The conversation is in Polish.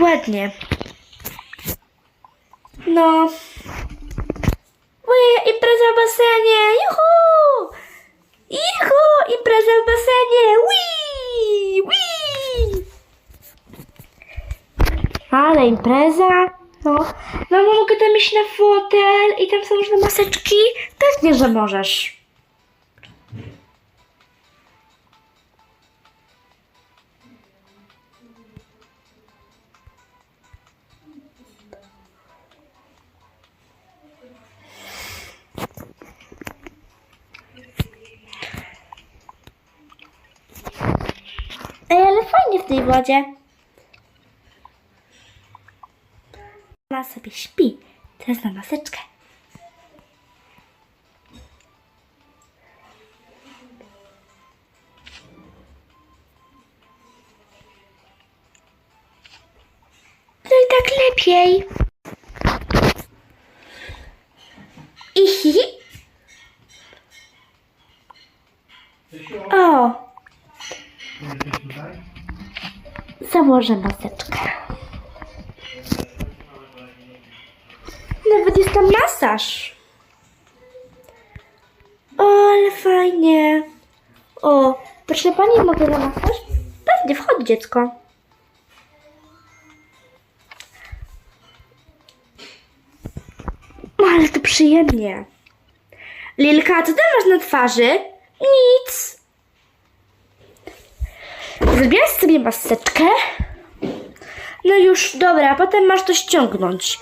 ładnie. No. Ojej, impreza w basenie! Juhu! Juhu! Impreza w basenie! Wii! Wii! Ale impreza! No, no mogę tam iść na fotel i tam są różne maseczki? Pewnie, że możesz. Tej wodzie. Ona sobie śpi. Teraz na maseczkę. No i tak lepiej. Ihi. O, założę maseczkę. Nawet jest tam masaż. O, ale fajnie. O, proszę pani, mogę na masaż? Pewnie, wchodź dziecko. Ale to przyjemnie. Lilka, co ty masz na twarzy? Nic. Zrobiłaś sobie maseczkę? No już, dobra, potem masz to ściągnąć.